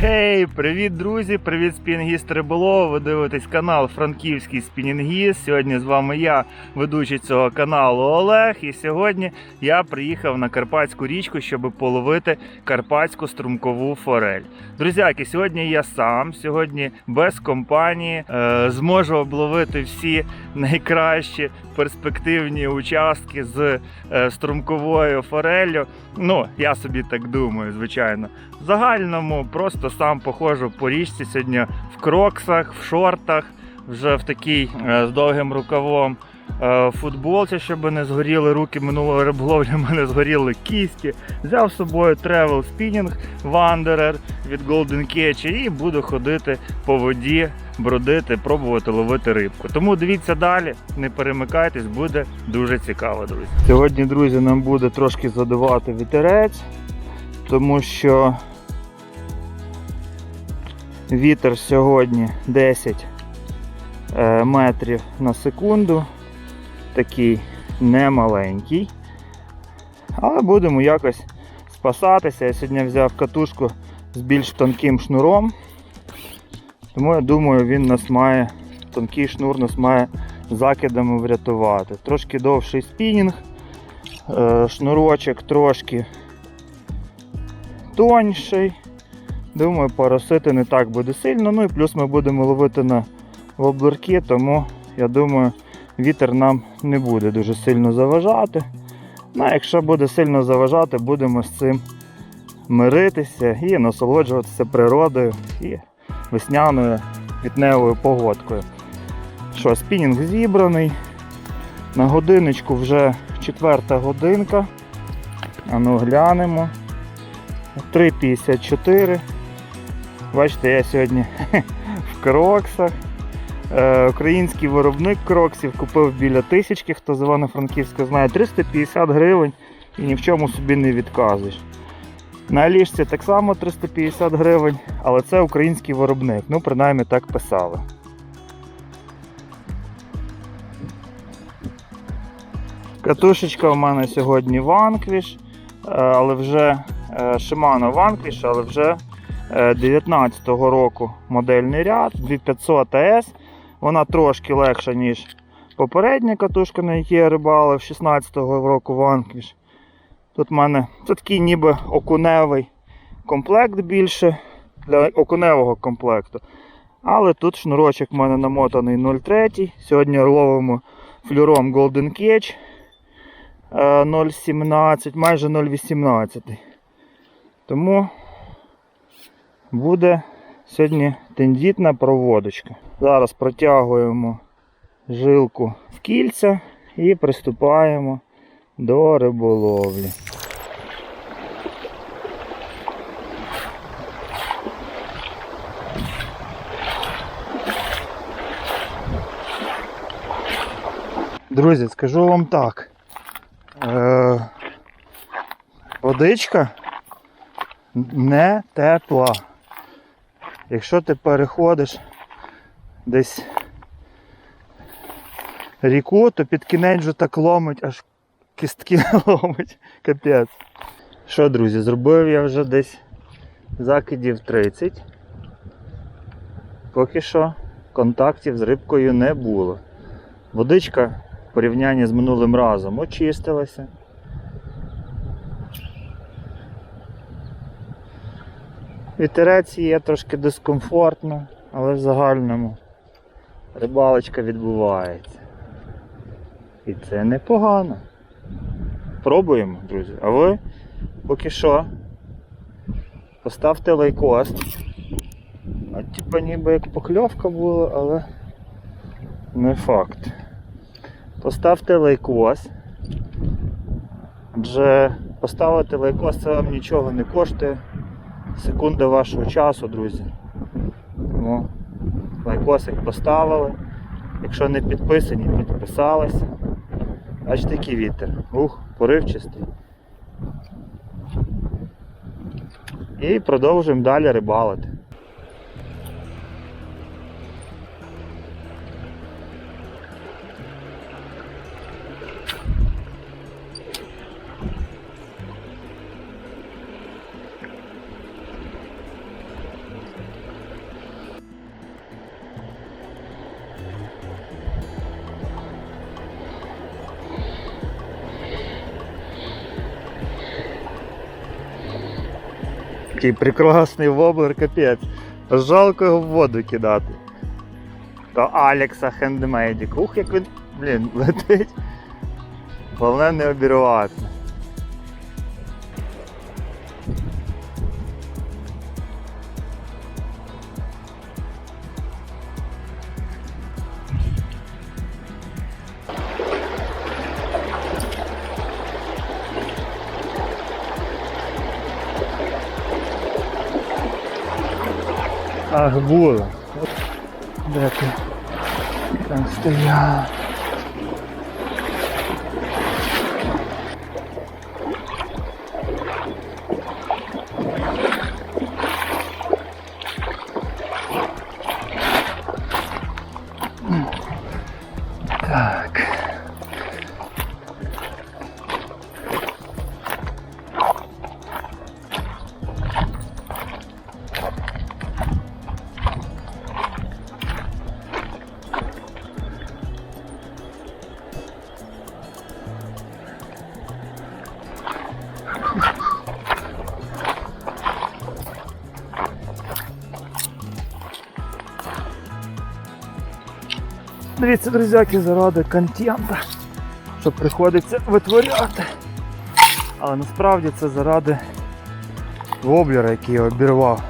Гей, привіт, друзі! Привіт, спінінгіст Риболов. Ви дивитесь канал Франківський спінінгіст. Сьогодні з вами я, ведучий цього каналу Олег. І сьогодні я приїхав на Карпатську річку, щоб половити карпатську струмкову форель. Друзяки, сьогодні я сам, сьогодні без компанії е, зможу обловити всі найкращі перспективні участки з е, струмковою фореллю. Ну, я собі так думаю, звичайно. В загальному просто сам походжу по річці сьогодні в кроксах, в шортах, вже в такій е, з довгим рукавом е, футболці, щоб не згоріли руки минулого риболовлі, в мене згоріли кісті. Взяв з собою Travel Spinning Wanderer від Golden Catch і буду ходити по воді, бродити, пробувати ловити рибку. Тому дивіться далі, не перемикайтесь, буде дуже цікаво, друзі. Сьогодні, друзі, нам буде трошки задавати вітерець, тому що Вітер сьогодні 10 е, метрів на секунду. Такий немаленький. Але будемо якось спасатися. Я сьогодні взяв катушку з більш тонким шнуром. Тому я думаю, він нас має, тонкий шнур нас має закидами врятувати. Трошки довший спінінг, е, шнурочок трошки тонший. Думаю, поросити не так буде сильно. Ну і плюс ми будемо ловити на воблерки, тому я думаю, вітер нам не буде дуже сильно заважати. Ну, а якщо буде сильно заважати, будемо з цим миритися і насолоджуватися природою і весняною квітневою погодкою. Що, спінінг зібраний. На годиночку вже четверта годинка. А ну глянемо. 3,54. Бачите, я сьогодні в кроксах. Е, український виробник кроксів купив біля тисячки, хто з Івано-Франківська знає, 350 гривень і ні в чому собі не відказуєш. На Алішці так само 350 гривень, але це український виробник. Ну, принаймні так писали. Катушечка у мене сьогодні Vanquish, е, але вже е, Shimano Vanquish, але вже 19-го року модельний ряд 2500 AS. Вона трошки легша, ніж попередня катушка, на якій я рибалив 16-го року Vanquish. Тут в мене це такий ніби окуневий комплект більше для окуневого комплекту. Але тут шнурочок в мене намотаний 0,3. Сьогодні ловимо флюром Golden е, 0,17, майже 0,18. Тому буде сьогодні тендітна проводочка. Зараз протягуємо жилку в кільця і приступаємо до риболовлі. Друзі, скажу вам так. Е, водичка не тепла. Якщо ти переходиш десь ріку, то під кінець вже так ломить, аж кістки ломить. Капець. Що, друзі, зробив я вже десь закидів 30. Поки що контактів з рибкою не було. Водичка в порівнянні з минулим разом очистилася. Вітерець є трошки дискомфортно, але в загальному рибалочка відбувається. І це непогано. Пробуємо, друзі. А ви поки що поставте лайкос. А типа ніби як покльовка була, але не факт. Поставте лайкос. Адже поставити лайкос це вам нічого не коштує секунди вашого часу, друзі. Тому лайкосик поставили. Якщо не підписані, підписалися. Бачите, який вітер. Ух, поривчистий. І продовжуємо далі рибалити. Такий прекрасний воблер, капець. Жалко його в воду кидати. То Алекса Хендмейдік. Ух, як він, блін, летить. Головне не обірвати. Ах, було. Де ти? Там стояла. Дивіться, друзяки, заради контента, що приходиться витворяти. Але насправді це заради воблера, який я обірвав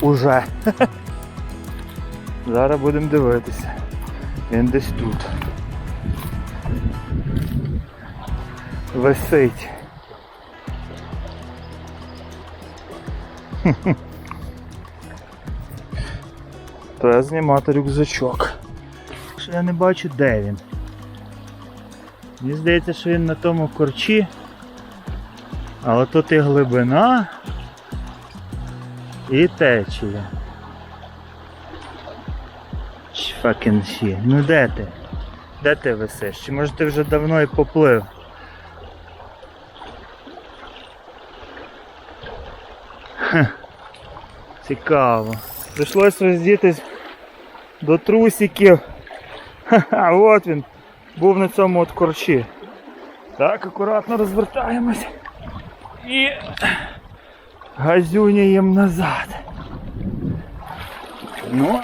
уже. Зараз будемо дивитися. Він десь тут. Висить. Треба знімати рюкзачок. Що я не бачу, де він. Мені здається, що він на тому корчі. Але тут і глибина і течія. Fucking shit. Ну де ти? Де ти висиш? Чи може ти вже давно і поплив? Хе. Цікаво. Прийшлось роздітись до трусиків. Ха-ха, от він. Був на цьому от корчі. Так, акуратно розвертаємось. І газюняємо назад. Ну,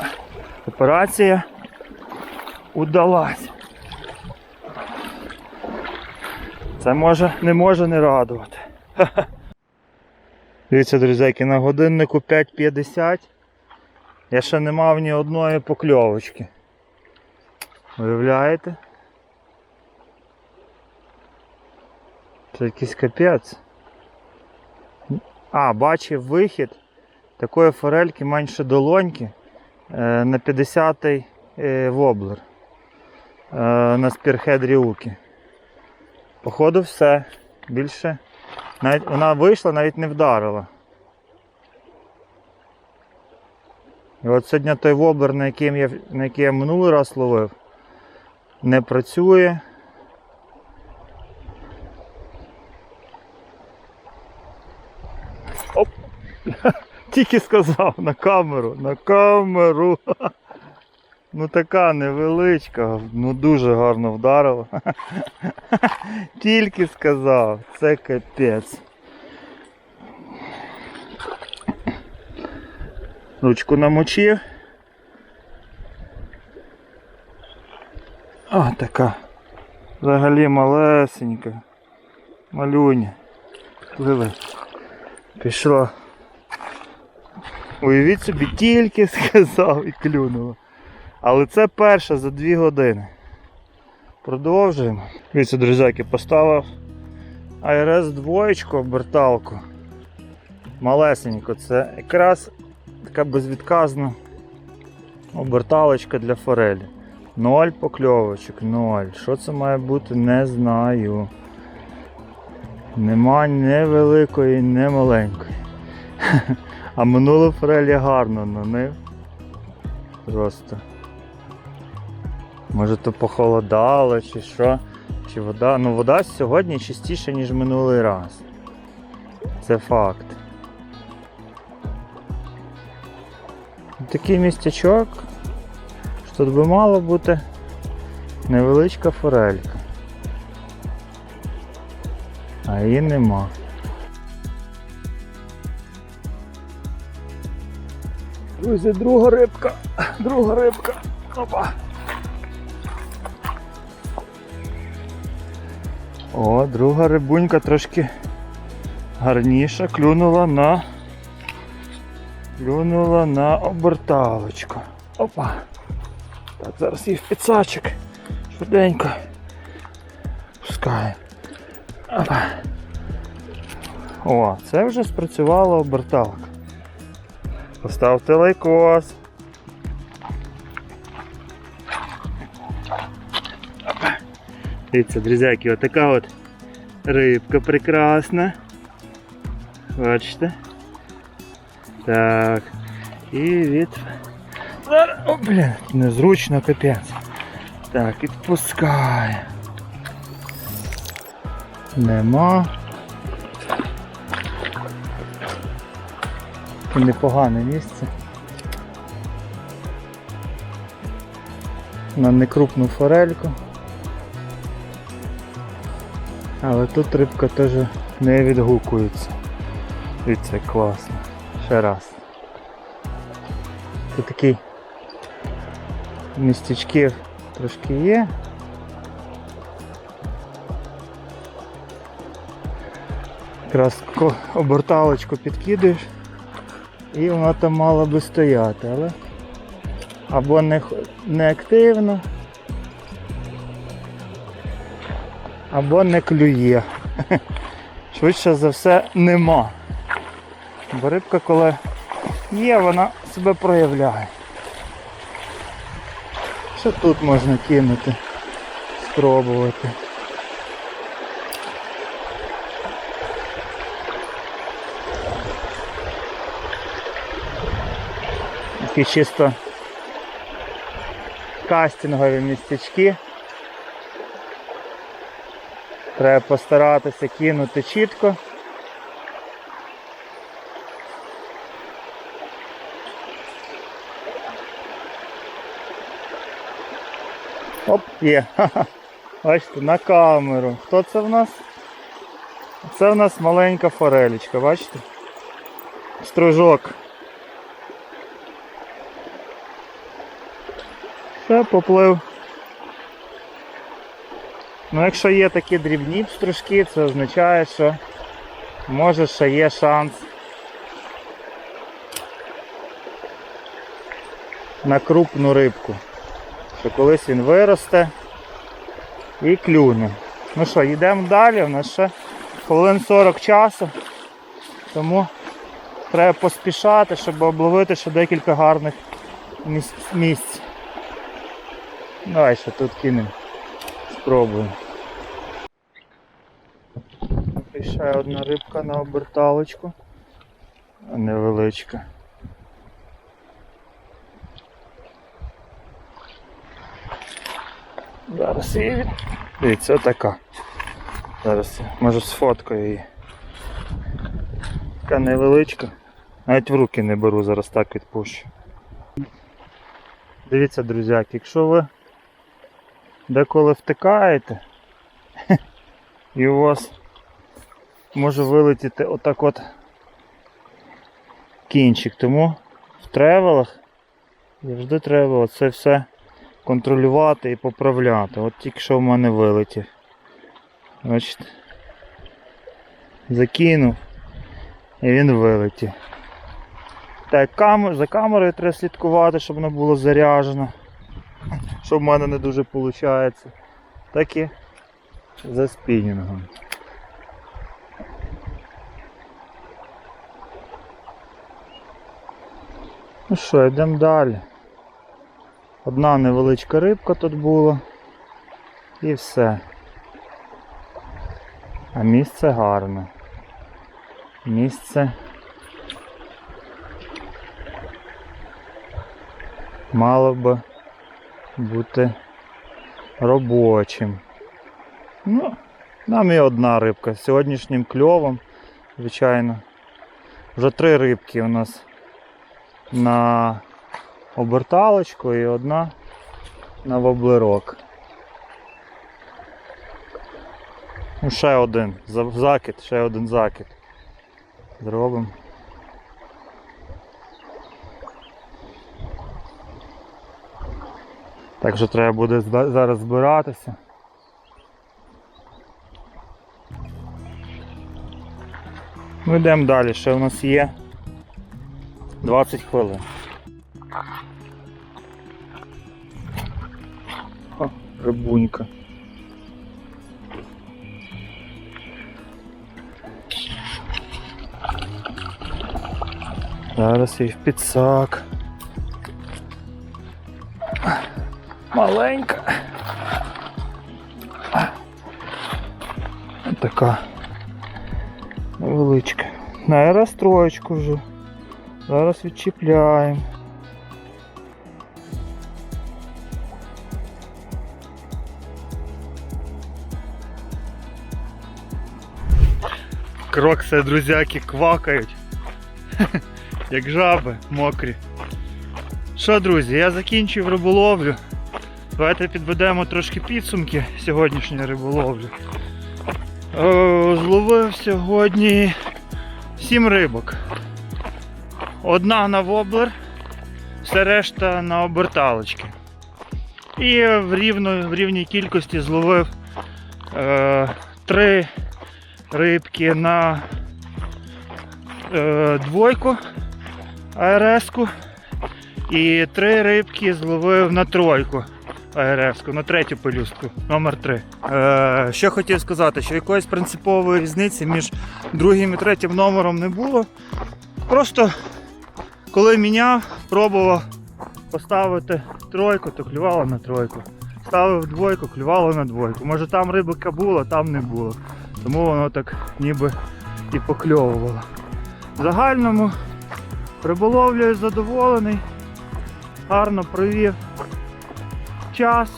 операція удалась. Це може не може не радувати. Дивіться, друзяки, на годиннику 5.50 я ще не мав ні одної покльовочки. Уявляєте? Це якийсь капець. А, бачив вихід такої форельки менше долоньки е, на 50-й е, воблер е, на спірхед ріуки. Походу все. Більше. Навіть вона вийшла, навіть не вдарила. І от сьогодні той воблер, на який я, на який я минулий раз ловив, не працює. Оп! Тільки сказав на камеру, на камеру. Ну така невеличка, ну дуже гарно вдарила. Тільки сказав, це капець. Ручку намочив. А, така. Взагалі малесенька. Малюня. Пливе. Пішла. Уявіть собі, тільки сказав і клюнуло. Але це перше за 2 години. Продовжуємо. Дивіться, друзяки, поставив АРС двоєчку оберталку. Малесенько. Це якраз така безвідказна оберталочка для форелі. Ноль покльовочок, ноль. Що це має бути, не знаю. Нема ні великої, ні маленької. А минулу форель я гарно нанив. Просто. Може то похолодало чи що. Чи вода. Ну вода сьогодні чистіша, ніж минулий раз. Це факт. Такий містячок. Тут би мало бути невеличка форелька. А її нема. Друзі, друга рибка, друга рибка. Опа. О, друга рибунька трошки гарніша, клюнула на клюнула на оберталочку. Опа. Так, зараз в підсачок. Швиденько. Пускаємо. О, це вже спрацювала оберталка. Поставте лайкос. Дивіться, друзяки, отака от рибка прекрасна. Бачите? Так. І від. Зараз- О, блін, незручно капець. Так, відпускає. Нема. Це непогане місце. На некрупну форельку. Але тут рибка теж не відгукується. І це класно. Ще раз. Тут такий містечків трошки є. Якраз оберталочку підкидаєш і вона там мала би стояти, але або не, не активно, або не клює. Швидше за все нема. Бо рибка, коли є, вона себе проявляє. Що тут можна кинути? Спробувати. Такі чисто кастингові містечки. Треба постаратися кинути чітко. Оп, є. Бачите, на камеру. Хто це в нас? Це в нас маленька форелечка, бачите? Стружок. Все, поплив. Ну, якщо є такі дрібні стружки, це означає, що може ще є шанс на крупну рибку. Що колись він виросте і клюне. Ну що, йдемо далі, у нас ще хвилин 40 часу, тому треба поспішати, щоб обловити ще декілька гарних місць. Давай ще тут кинемо. Спробуємо. І ще одна рибка на оберталочку. Невеличка. Зараз її від... Дивіться, отака. Зараз може сфоткаю її. Така невеличка. Навіть в руки не беру, зараз так відпущу. Дивіться, друзяки, якщо ви деколи втикаєте і у вас може вилетіти отак от кінчик, тому в тревелах завжди треба це все контролювати і поправляти. От тільки що в мене вилетів. Бачите? Закинув і він вилетів. Так, камер, за камерою треба слідкувати, щоб воно було заряджено. Що в мене не дуже виходить. Так і за спінінгом. Ну що, йдемо далі. Одна невеличка рибка тут була. І все. А місце гарне. Місце мало би бути робочим. Ну, нам і одна рибка. З Сьогоднішнім кльовом, звичайно. Вже три рибки у нас на оберталочку і одна на воблерок. Ну, Ще один закид, ще один закид. Зробимо. Так що треба буде зараз збиратися. Ми йдемо далі, ще у нас є 20 хвилин. Рибунька. Зараз і в підсак. Маленька. Така невеличка. На розстроєчку вже. Зараз відчіпляємо. Крокси, друзяки, квакають. Як жаби мокрі. Що, друзі, я закінчив риболовлю. Давайте підведемо трошки підсумки сьогоднішньої риболовлі. Е, Зловив сьогодні 7 рибок. Одна на воблер, все решта на оберталочки. І в, рівно, в рівній кількості зловив е, 3 рибки на е, двойку АРС-ку і три рибки зловив на тройку АРС-ку, на третю пелюстку, номер 3. Е, що хотів сказати, що якоїсь принципової різниці між другим і третім номером не було. Просто коли міняв, пробував поставити тройку, то клювало на тройку. Ставив двойку, клювало на двойку. Може там рибка була, там не було. Тому воно так ніби і покльовувало. В загальному риболовлею задоволений, гарно провів час.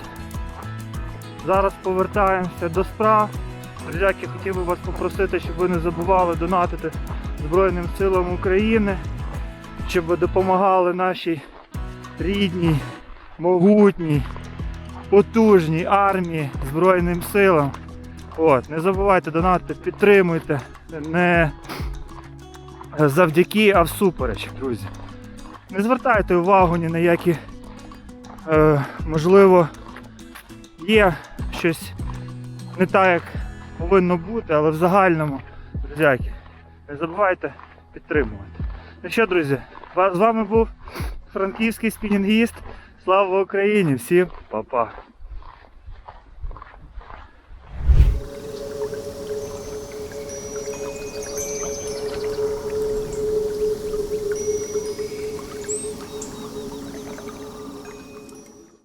Зараз повертаємося до справ. Друзяки, хотів би вас попросити, щоб ви не забували донатити Збройним силам України, щоб допомагали нашій рідній, могутній, потужній армії Збройним силам. От, не забувайте донатити, підтримуйте. Не завдяки, а всупереч, друзі. Не звертайте увагу ні на які, е, можливо, є щось не так, як повинно бути, але в загальному, друзяки, не забувайте підтримувати. Ну що, друзі, з вами був франківський спінінгіст. Слава Україні! Всім па-па!